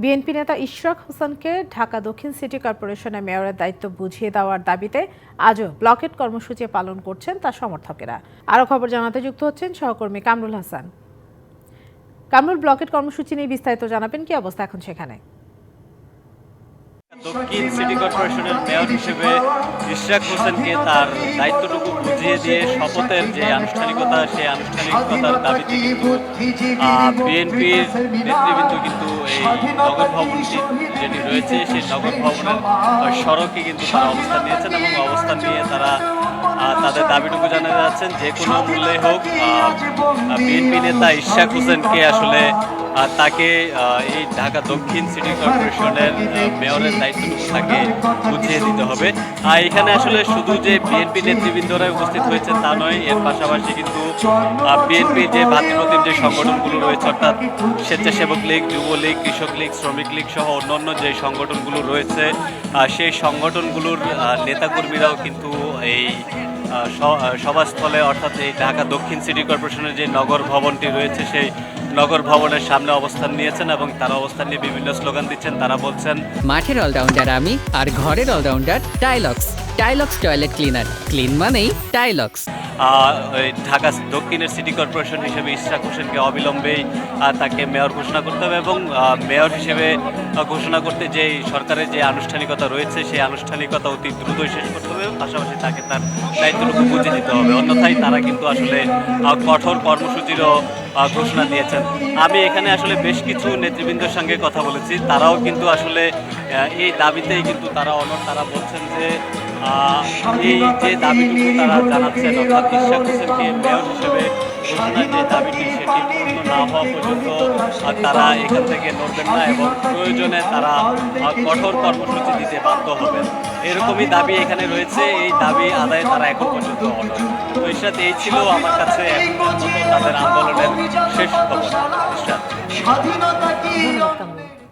BNP নেতা ইশরাক হোসেনকে ঢাকা দক্ষিণ সিটি কর্পোরেশনের মেয়রের দায়িত্ব বুঝিয়ে দেওয়ার দাবিতে আজও ব্লকেট কর্মসূচি পালন করছেন তার সমর্থকেরা। আরও খবর জানাতে যুক্ত হচ্ছেন সহকর্মী কামরুল হাসান। কামরুল, ব্লকেট কর্মসূচি নিয়ে বিস্তারিত জানাবেন কি অবস্থা এখন সেখানে? দক্ষিণ সিটি কর্পোরেশনের মেয়র হিসেবে ইশরাক হোসেনকে তার দায়িত্বটুকু বুঝিয়ে দিয়ে শপথের যে আনুষ্ঠানিকতা, সেই আনুষ্ঠানিকতার দাবিতে কিন্তু বিএনপির নেতৃবৃন্দ কিন্তু এই নগর ভবনটি যেটি রয়েছে, সেই নগর ভবনের সড়কে কিন্তু তারা অবস্থান নিয়েছেন এবং অবস্থান নিয়ে তারা তাদের দাবিটুকু জানা যাচ্ছেন যে কোনো মূল্যে হোক বিএনপি নেতা ইশাক হোসেনকে আসলে আহ, তাকে এই ঢাকা দক্ষিণ সিটি কর্পোরেশনের মেয়রের দায়িত্বটুকু তাকে বুঝিয়ে দিতে হবে। আর এখানে আসলে শুধু যে বিএনপি নেতৃবৃন্দরা উপস্থিত হয়েছে তা নয় এর পাশাপাশি কিন্তু বিএনপি যে ভাতৃপ্রতিম যে সংগঠনগুলো রয়েছে অর্থাৎ স্বেচ্ছাসেবক লীগ যুবলীগ কৃষক লীগ শ্রমিক লীগ সহ অন্যান্য যে সংগঠনগুলো রয়েছে সেই সংগঠনগুলোর নেতাকর্মীরাও কিন্তু এই সভাস্থলে অর্থাৎ এই ঢাকা দক্ষিণ সিটি কর্পোরেশনের যে নগর ভবনটি রয়েছে সেই নগর ভবনের সামনে অবস্থান নিয়েছেন এবং তারা অবস্থান নিয়ে বিভিন্ন স্লোগান দিচ্ছেন। তারা বলছেন মাঠের অলরাউন্ডার আমি আর ঘরের allrounder Tylox Tylox toilet cleaner clean মানেই টাইলক্স ঢাকা দক্ষিণের সিটি কর্পোরেশন হিসেবে ইশরাক হোসেনকে অবিলম্বেই তাকে মেয়র ঘোষণা করতে হবে এবং মেয়র হিসেবে ঘোষণা করতে যে সরকারের যে আনুষ্ঠানিকতা রয়েছে সেই আনুষ্ঠানিকতা অতি দ্রুতই শেষ করতে হবে পাশাপাশি তাকে তার দায়িত্বটুকু বুঝে দিতে হবে। অন্যথায় তারা কিন্তু আসলে কঠোর কর্মসূচিরও ঘোষণা দিয়েছেন। আমি এখানে আসলে বেশ কিছু নেতৃবৃন্দের সঙ্গে কথা বলেছি। তারাও কিন্তু আসলে এই দাবিতেই কিন্তু তারা অনর তারা বলছেন যে এই যে দাবিটুকু তারা জানাচ্ছেন, অর্থাৎ ইশাক হোসেনকে মেয়র হিসেবে ঘোষণার যে দাবিটি সেটি পূর্ণ না হওয়া পর্যন্ত তারা এখান থেকে নড়বেন না এবং প্রয়োজনে তারা কঠোর কর্মসূচি দিতে বাধ্য হবেন। এরকমই দাবি এখানে রয়েছে। এই দাবি আদায়ে তারা এখন পর্যন্ত অনড়। তো এই ছিল আমার কাছে এখন পর্যন্ত তাদের আন্দোলনের শেষ